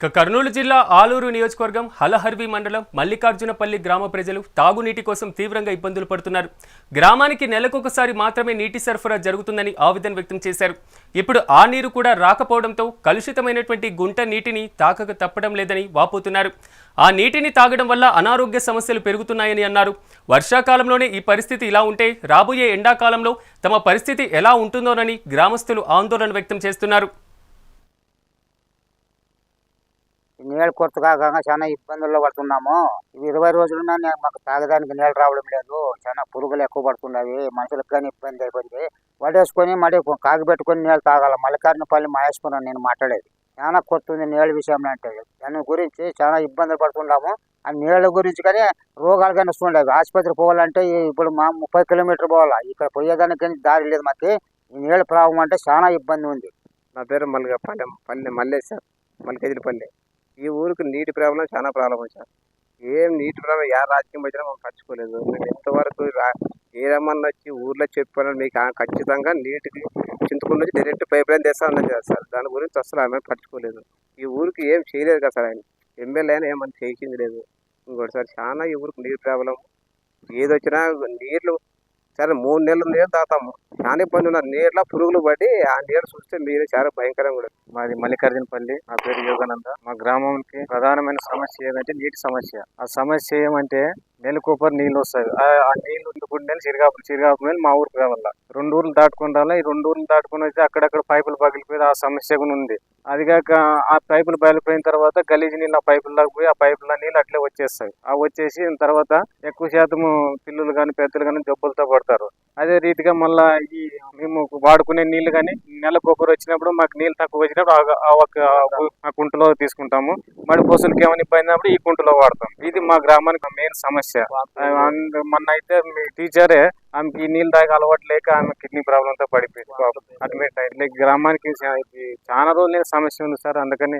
ఇక కర్నూలు జిల్లా ఆలూరు నియోజకవర్గం హలహర్వి మండలం మల్లికార్జునపల్లి గ్రామ ప్రజలు తాగునీటి కోసం తీవ్రంగా ఇబ్బందులు పడుతున్నారు. గ్రామానికి నెలకొకసారి మాత్రమే నీటి సరఫరా జరుగుతుందని ఆవేదన వ్యక్తం చేశారు. ఇప్పుడు ఆ నీరు కూడా రాకపోవడంతో కలుషితమైనటువంటి గుంట నీటిని తాకక తప్పడం లేదని వాపోతున్నారు. ఆ నీటిని తాగడం వల్ల అనారోగ్య సమస్యలు పెరుగుతున్నాయని అన్నారు. వర్షాకాలంలోనే ఈ పరిస్థితి ఇలా ఉంటే రాబోయే ఎండాకాలంలో తమ పరిస్థితి ఎలా ఉంటుందోనని గ్రామస్తులు ఆందోళన వ్యక్తం చేస్తున్నారు ఈ నీళ్ళు కొరత కాక చాలా ఇబ్బందుల్లో పడుతున్నాము. ఇవి ఇరవై రోజులున్నా నేను మాకు తాగడానికి నీళ్ళు రావడం లేదు. చాలా పురుగులు ఎక్కువ పడుతున్నాయి మనుషులకు కానీ ఇబ్బంది అయిపోయింది. వడేసుకొని మడి కాగి పెట్టుకొని నీళ్ళు తాగాలి. మల్లికార్జునపల్లి మహేశ్వరం నేను మాట్లాడేది. చాలా కొత్త ఉంది నీళ్ళ విషయంలో అంటే. దాని గురించి చాలా ఇబ్బందులు పడుతున్నాము. ఆ నీళ్ళ గురించి కానీ రోగాలు కానీ వస్తుండేవి ఆసుపత్రికి పోవాలంటే ఇప్పుడు మా ముప్పై కిలోమీటర్ పోవాలా. ఇక్కడ పోయేదానికి కానీ దారి లేదు మాకు. ఈ నీళ్ళ ప్రాబ్లం అంటే చాలా ఇబ్బంది ఉంది. నా పేరు మల్లిగా పల్లె పల్లె మల్లేష్ మల్లికెదిరిపల్లి. ఈ ఊరికి నీటి ప్రాబ్లం చాలా ప్రాబ్లం వచ్చారు ఏం నీటి ప్రాబ్లం ఏ రాజకీయం వచ్చినా మనం పట్టుకోలేదు మేము ఎంతవరకు రా- ఏమన్నా వచ్చి ఊర్లో చెప్పాను మీకు ఖచ్చితంగా నీటికి చింతకుండా నుంచి డైరెక్ట్ పైప్ లైన్ తెస్తా అన్నది కదా సార్. దాని గురించి అసలు ఆమె పట్టుకోలేదు ఈ ఊరికి ఏం చేయలేదు కదా సార్ ఆయన ఎమ్మెల్యే అయినా ఏమన్నా చేసింది లేదు. ఇంకోటి సార్ చాలా ఈ ఊరికి నీరు ప్రాబ్లం. ఏదొచ్చినా నీళ్ళు సరే మూడు నెలలు నీళ్ళు తాగుతాము చాలా పని ఉన్న నీళ్ళ పురుగులు పడి ఆ నీళ్ళు చూస్తే మీరు చాలా భయంకరంగా కూడా మాది మల్లికార్జునపల్లి. నా పేరు యోగానంద. మా గ్రామంకి ప్రధానమైన సమస్య ఏదంటే నీటి సమస్య. ఆ సమస్య ఏమంటే నెలకొపరి నీళ్ళు వస్తాయి. ఆ నీళ్ళు నీళ్ళు నేను నెల చిరిగాపు చిరిగాపు మీద మా ఊరికి రావాల రెండు ఊర్లు దాటుకుని రావాలా ఈ రెండు ఊర్లు దాటుకుని వచ్చి అక్కడక్కడ పైపులు పగిలిపోయి ఆ సమస్య కూడా ఉంది. అది కాక ఆ పైపులు పగిలిపోయిన తర్వాత గలీజు నీళ్ళు ఆ పైపుల్లోకి పోయి ఆ పైపుల నీళ్ళు అట్లే వచ్చేస్తాయి. ఆ వచ్చేసి తర్వాత ఎక్కువ శాతం పిల్లలు కానీ పెద్దలు కానీ జబ్బులతో పడతారు. అదే రీతిగా మళ్ళా ఈ మేము వాడుకునే నీళ్ళు కానీ నెలకు ఒకరు వచ్చినప్పుడు మాకు నీళ్ళు తక్కువ వచ్చినప్పుడు ఒక కుంటలో తీసుకుంటాము. మడి పోసులకి ఏమైనా ఇబ్బంది అయినప్పుడు ఈ కుంటలో వాడతాం. ఇది మా గ్రామానికి మెయిన్ సమస్య. మొన్న అయితే మీ టీచరే ఆమెకి ఈ నీళ్ళు తాగి అలవాటు లేక ఆమె కిడ్నీ ప్రాబ్లంతో పడిపోయింది. అడ్మిట్ అయింది గ్రామానికి చాలా రోజులు సమస్య ఉంది సార్. అందుకని